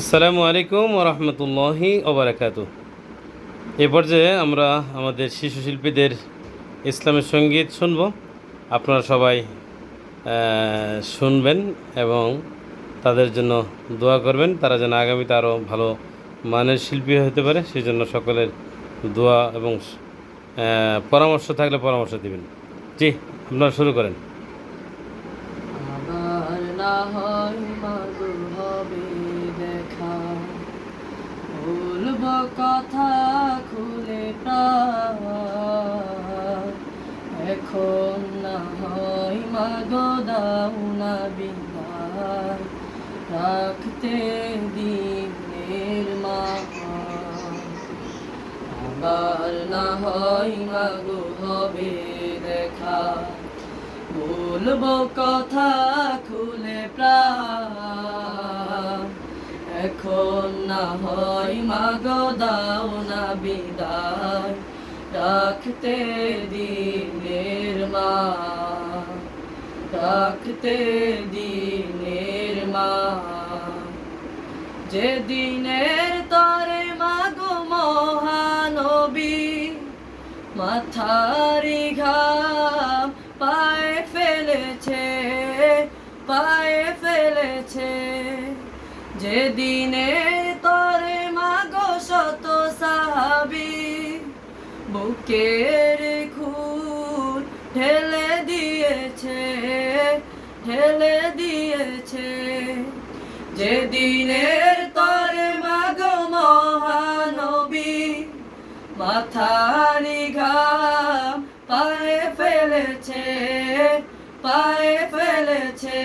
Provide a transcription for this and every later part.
আসসালামু আলাইকুম ওরহমতুল্লাহি ওবরাকাত এ পর্যায়ে আমরা আমাদের শিশু শিল্পীদের ইসলামের সংগীত শুনব। আপনারা সবাই শুনবেন এবং তাদের জন্য দোয়া করবেন। তারা যেন আগামীতে আরও ভালো মানের শিল্পী হতে পারে সেই জন্য সকলের দোয়া এবং পরামর্শ থাকলে পরামর্শ দিবেন। জি, আপনারা শুরু করেন। দেখা বলব কথা খুলে এখন না হয় মাগো, দাও না বিদায়। রাখতে দিনের মা আবার না হয় মাগো, হবে দেখা। বলব কথা খুলে প্রাণ। এখন না হয় মাগো, দাও না বিদায়। রাখতে দিনের মা রাখতে দিনের মা যে দিনের তরে মাগো মহানবী, মাথারি ঘাম পায়ে ফেলেছে পায়ে ফেলেছে। যেদিনে তরে মাগো শত সাহাবি, বুকের খুন ঢেলে দিয়েছে ঢেলে দিয়েছে। যেদিনের তরে মাগো মহানবী, মাথারি ঘাম পায়ে ফেলেছে পায়ে ফেলেছে।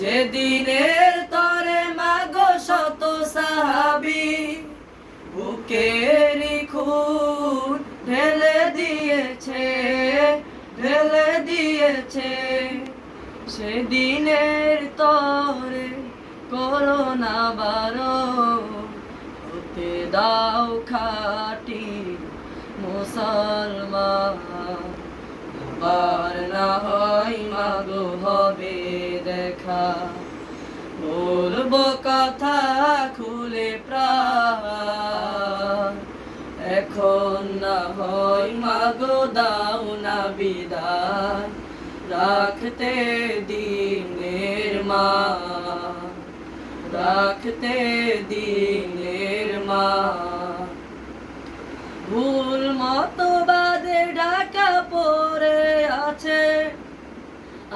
যেদিনের সাহাবি, বুকের খুন ঢেলে দিয়েছে ঢেলে দিয়েছে। সেদিনের তরে করোনা বারো হতে দাও খাটি মুসলমান। আবার না হয় মাগো হবে দেখা। বলব কথা খুলে প্রাণ। এখন না হয় মাগো, দাও না বিদায়। রাখতে দিনের মা রাখতে দিনের মা ভুল মতো বাদে ঢাকা পড়ে আছে।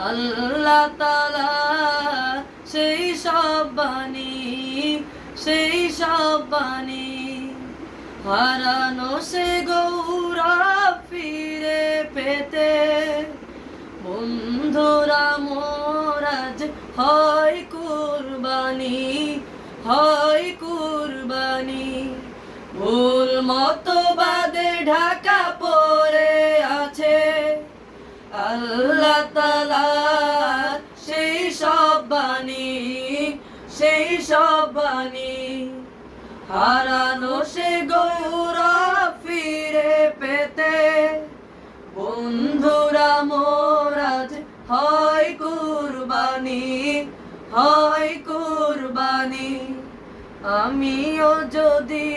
আল্লাহ তালা বাণী, সেই সব বাণী হারানো সে গৌরব ফিরে পেতে। বন্ধুরা মোরাজ হয় কুরবানি হয় কুরবানি। ভুল মতো বাদে ঢাকা পড়ে আছে। আল্লাহ সব বাণী হারানো সে গৌরব ফিরে পেতে। বন্ধুরা মোরাজ হয় কুরবানি হয় কুরবানি। আমিও যদি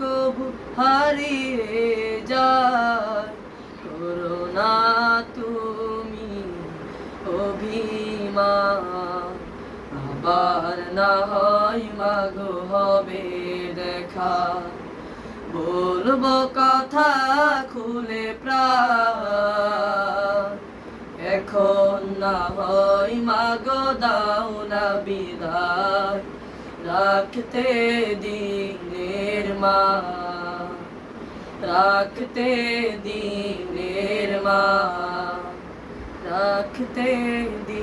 কবু হারিয়ে আবার না হয় মাগো, হবে দেখা। বলব কথা খুলে প্রাণ। এখন না হয় মাগো, দাও না বিদায়। রাখতে দিনের মা। রাখতে দিনের মা। রাখতে দিনের